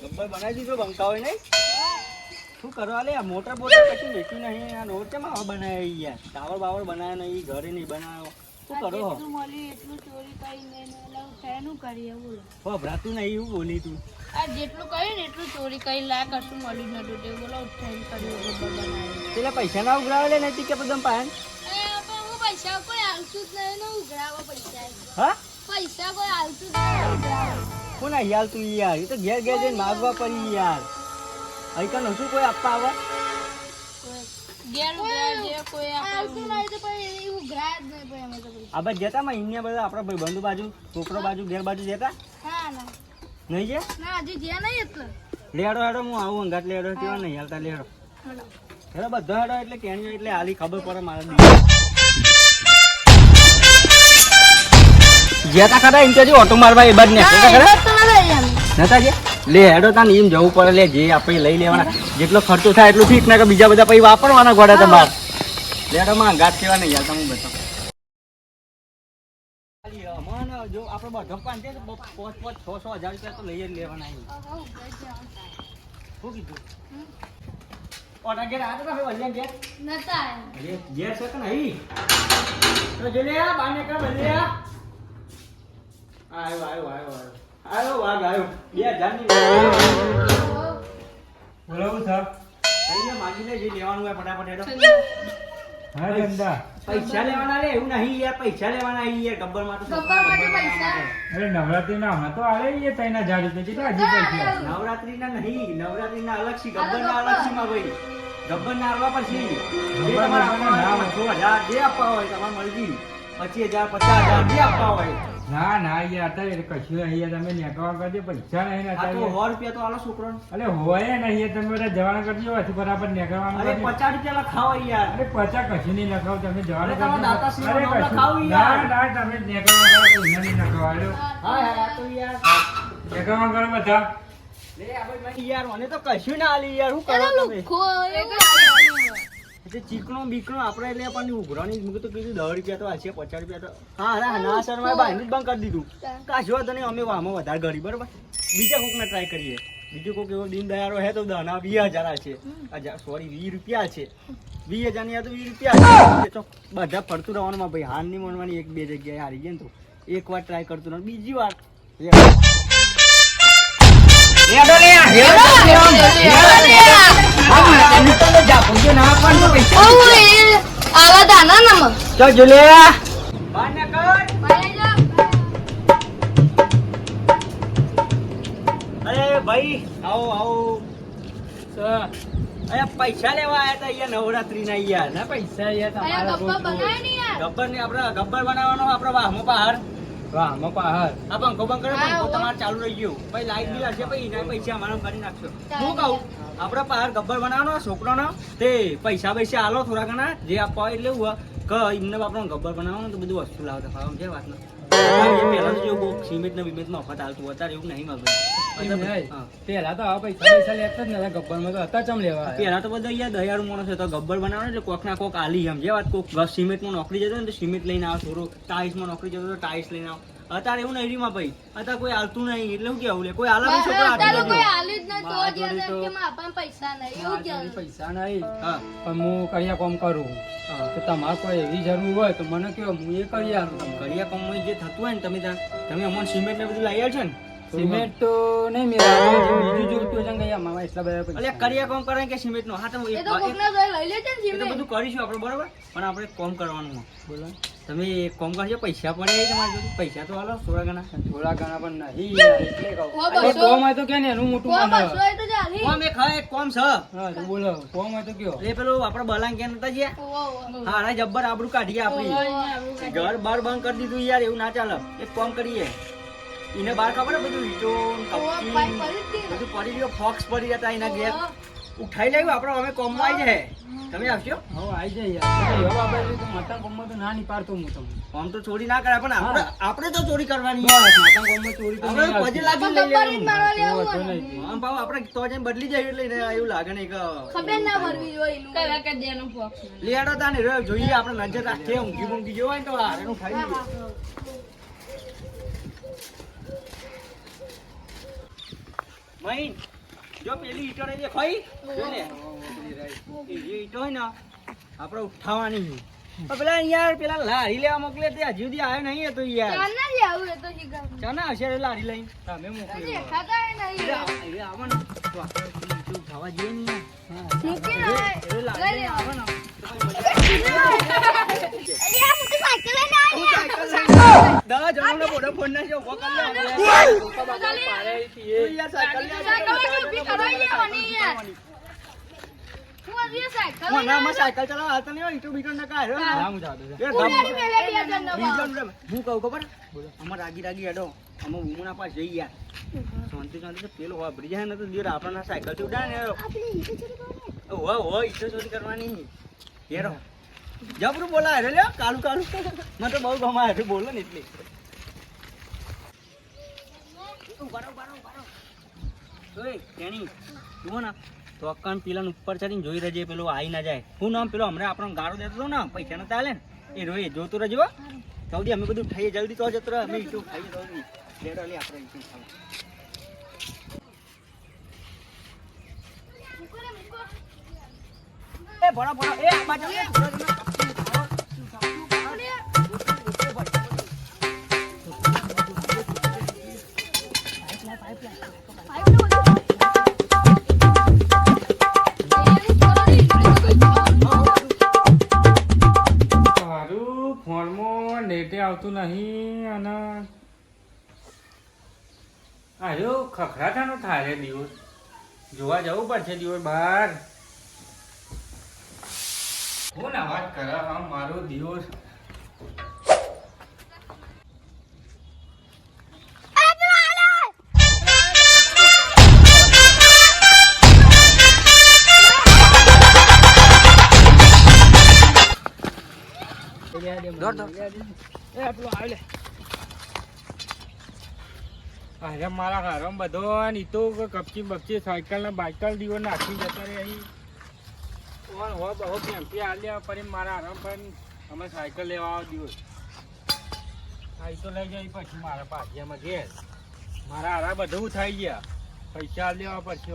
ગબ્બર બનાવી દીધો બંકા હોય નહીં શું કરવા લે આ મોટર બોટર કશું વેચ્યું નહીં આ રોડ કેમ આવા બનાવ્યા યાર ટાવર બાવર બનાવ્યા નહીં ઘરે નહીં બનાવ્યો શું કરો મળ્યું એટલું ચોરી કરીને ને એટલે શેનું કરીએ બોલો નહીં એવું બોલી તું. આ જેટલું કર્યું ને એટલું ચોરી કરી લા કશું મળ્યું નતું તે બોલો ઉઠાઈને કર્યું પેલા પૈસા ના ઉઘરાવે લે નહીં કે બધા પાન. હું પૈસા કોઈ હાલતું જ નહીં ને ઉઘરાવા પૈસા. હા? પૈસા કોઈ હાલતું જ નહીં. યાર તું યાર? એ તો ઘેર ઘેર જઈને માગવા પડી યાર. અહીં શું કોઈ આપવા આવે? ઘેર ઉઘરાય જે કોઈ હાલતું નહીં તો પછી એ ઉઘરાય જ નહીં પછી અમે તો પૈસા. આ બાજુ જતા માં અહીંયા બધા આપણા ભાઈ બંધુ બાજુ છોકરો બાજુ ઘેર બાજુ જતા? નહીં જે ના હજી જ્યાં નહીં એટલે. લેડો હેડો હું આવું અંગાત લેડો કેવા નહીં હાલતા લેડો? હાલો. હેડો બધો હેડો એટલે કેણીઓ એટલે હાલી ખબર પડે મારા દીકરા જેતા ખરા ઇન્ટરવ્યુ ઓટો મારવા એ બાદ ને ખરા? તો. નતા જે લે, હેડો તાન એમ જવું પડે. લે, જે આપણે લઈ લેવાના, જેટલો ખર્ચો થાય એટલું ઠીક ને કે બીજા બધા પછી વાપરવાના ગોડા તમારે લેડો માં અંગાત કેવા નહીં યાર તમે બતાવો. જો પાંચ તો પાંચ છ હજાર રૂપિયા તો લઈ જ લેવાના અહીં. હવે ઉઘરાઈ જવાનું. શું કીધું? ઓટા ઘેર આ તો હવે ઘેર. નતા ઘેર છે કે નહીં? તો જો લે બાને કા બલ્યા આયો આયો આયો આયો. આયો વાઘ આયો. બે જાનની બોલાવું સર? કઈને માગી લે જે લેવાનું હોય ફટાફટ હેડો. હા ગંદા પૈસા લેવાના લે એવું નહીં યાર પૈસા લેવાના અહીં યાર ગબ્બરમાં તો ગબ્બર માટે પૈસા? અરે નવરાત્રી ના હમણાં તો આલે એ તૈના જાડી તો કેટલા હજી પૈસા? નવરાત્રી ના નહીં નવરાત્રી ના અલગ છે ગબ્બર ના અલગ છે માં ભાઈ ગબ્બર ના આવવા પછી જે તમારા ના હોય, સો હજાર જે આપવા હોય તમારે મરજી. પછી હજાર પચાસ હજાર જે આપવા હોય. ના ના યાર અત્યારે કશું અહીંયા તમે નેટવર્ક કરજો પૈસા નહીં આ તો સો રૂપિયા તો આલો છોકરો અરે હોય નહીં અહીંયા તમે બધા જવાના કરજો હજી બરાબર નેકવાનું અરે પચાસ રૂપિયા લખાવો યાર. અરે પચાસ કશું નહીં લખાવ તમે જવાના કરજો. અરે નામ કશું- યાર. ના ના તમે નેકવા કરો તો નહીં લખાવ હા હા આ તો યાર. નેકવા કરો બધા. લે આ ભાઈ મને યાર મને તો કશું ના આલી યાર હું કરો તમે? લુખ્ખો ચીકણો બીકણો આપણે એટલે પણ ઉઘરાણી મેં તો કીધું દસ રૂપિયા તો હશે પચાસ રૂપિયા તો હા અરે ના સર મારે બાંધી જ બંધ કરી દીધું કાશો તને અમે આમાં વધારે ગરી બરોબર બીજા કોકને ટ્રાય કરીએ બીજું કોક એવો દિન દયાળો હે તો દના વીસ હજાર છે હજાર સોરી વીસ રૂપિયા છે વીસ હજારની આ તો વીસ રૂપિયા છે તો બધા ફરતું રહેવાનું ભાઈ હાર નહીં મળવાની એક બે જગ્યાએ હારી ગયા ને તો એક વાર ટ્રાય કરતું રહેવાનું બીજી વાર લે પૈસા લેવા આયા તા અહીંયા નવરાત્રી ના યાર ના પૈસા તમારા ગબ્બર ને આપડે ગબ્બર બનાવવાનો આપડો વાહમો પહાડ વાહ મપા હર આ પંખો બંધ કરે પંખો તમારે ચાલુ રહી ગયું. પછી લાઈટ બિલ હશે પછી એના પૈસા અમારા કરી નાખશો. હું કહું આપણે પાર ગબ્બર બનાવવાનો છોકરાનો તે પૈસા પૈસા આલો થોડા ઘણા જે આપવા એટલે કે એમને આપણને ગબ્બર બનાવવાનો તો બધું વસ્તુ લાવતા ફાવમ છે વાત સિમેન્ટ. પેલા તો આ પૈસા પૈસા લેતા જ નતા ગબ્બરમાં તો હતા ચમ લેવા. આયા? પેલા તો બધા યાર દયાળુ માણસ હતો. ગબ્બર બનાવે એટલે કોક ના કોક આલી એમ. જે વાત કોક સિમેન્ટમાં નોકરી જતો ને સિમેન્ટ લઈને આવે થોડું ટાઇલ્સમાં નોકરી જતો તો ટાઇલ્સ લઈને આવે. અત્યારે એવું નહીં રીમા ભાઈ. અત્યારે કોઈ હાલતું નહીં એટલે શું કેવું લે કોઈ હાલા નહીં છોકરા આપી દેજો. જ નહીં તો- પૈસા નહીં એવું મારા પૈસા નહીં. હા. પણ હું કરિયા કોમ કરું. હા. તો તમારે કોઈ એવી જરૂર હોય તો મને કહો હું એ કરી. આલું કરિયા કામ જે થતું હોય ને તમે ત્યાં તમે અમને સિમેન્ટ ને બધું લાવ્યા છે ને? સિમેન્ટ તો નહીં મેળવે બીજું જો તો જંગ ગયા મામા એટલા બધા એટલે કરિયા કામ કોમ કરે કે સિમેન્ટ નો હા તો એ એક- એ તો સિમેન્ટ. બધું કરીશું આપણે બરોબર? પણ આપણે કોમ કરવાનું બોલો. તમે એક કોમ કરજો પૈસા પડે એ જોડે પૈસા તો હાલો થોડા ઘણા થોડા ઘણા પણ નહીં એટલે કહું. કોમ હોય તો કે ને એનું મોટું કોઈ હોય તો ચાલી. કોમ એક હા એક કોમ છ હા બોલો કોમ હોય તો કયો એ પેલું આપણે બલાંગ ક્યાં નતા જે. હા અરે જબ્બર આબરૂ કાઢીએ આપણી. ઘર બાર બંધ કરી દીધું યાર એવું ના ચાલે એક કોમ કરીએ એને બાર ખબર બધું ઈટો ને ને. બધું પડી ગયો ફોક્સ પડી જતા એના ઘેર. ઉઠાઈ લેવું આપણે અમે કોમમાં આવી જાય. તમે આવશો હવે આવી જાય યાર. આપણે તો મટન કોમમાં તો ના નહીં પાડતો હું તમને. કોમ તો ચોરી ના કરે પણ આપણે આપણે તો ચોરી કરવાની. માતા કોમમાં ચોરી તો આપણે પજે લાગી લઈ લેવાનું. આમ ભાવ આપણે તો જેમ બદલી જાય એટલે એને એવું લાગે ને કે ખબર ના ભરવી જોઈએ એનું. કલા કે દેનો પોક્ષ લેડો તાને રહ્યો જોઈએ આપણે નજર રાખીએ ઊંઘી ઊંઘી જોવાય તો હારેનું ખાઈ લઈએ. મહીન જો પેલી ઈટો ને છે ખોઈ જો એ ઈટો હોય ને આપણે ઉઠાવવાની. પેલા યાર પેલા લારી લેવા મોકલે તે હજુ સુધી આવ્યો નહીં તો યાર. આવું તો. ચાના હશે લારી લઈને. તમે મોકલી ય નહીં. એ તો આપણે જઈએ ને મૂકી સાયકલ ચલાવવા હાલતો નહીં હોય, ઈટો બીટો ના કાઢ્યો. હું કહું ખબર અમાર રાગી રાગી હેડો અમે પાસે જઈ યાર શાંતિ શાંતિ પેલો વાપરી જાય ને તો દીર સાયકલથી ઉડાડે ને ઓવા ઓવા ઈચ્છો ચોરી કરવાની હેરો જબરું બોલા હેરે લ્યો કાલું કાલું મને તો બહુ ગમા હેરે બોલો ને એટલે. જુઓ ને તો અક્કન પેલાને ઉપર ચડીને જોઈ રહેજે, પેલો આવી ના જાય. હું નામ પેલો? હમણાં આપણને ગાળો દેતો ને પૈસા નતા ચાલે એ રોય જોતું રહેજો. જલ્દી, અમે બધું ખાઈએ, જલ્દી તો જતો અમે ઈટું ખાઈએ આપણે એ ભણો ભણો. એ આવતું નહીં અને આયો, ખખડાટાનો થાય દિવસ. જોવા જવું પડશે દિવસ બહાર. કોણ અવાજ કરે? આમ મારો દિવસ દોડ દોડ. એ આપણું આવી અરે મારા ઘરમાં બધો નીતો તો કપચી બપચી સાયકલ ને બાઇકલ દીવો નાખી જતા રહે અહીં. કોણ હો બહુ કેમ્પી આલ્યા પછી મારા આરામ પણ અમે સાયકલ લેવા આવો દિવસ આ લઈ જાય, પછી મારા પાછિયામાં ઘેર. મારા આરા બધું થઈ ગયા. પૈસા લેવા પછી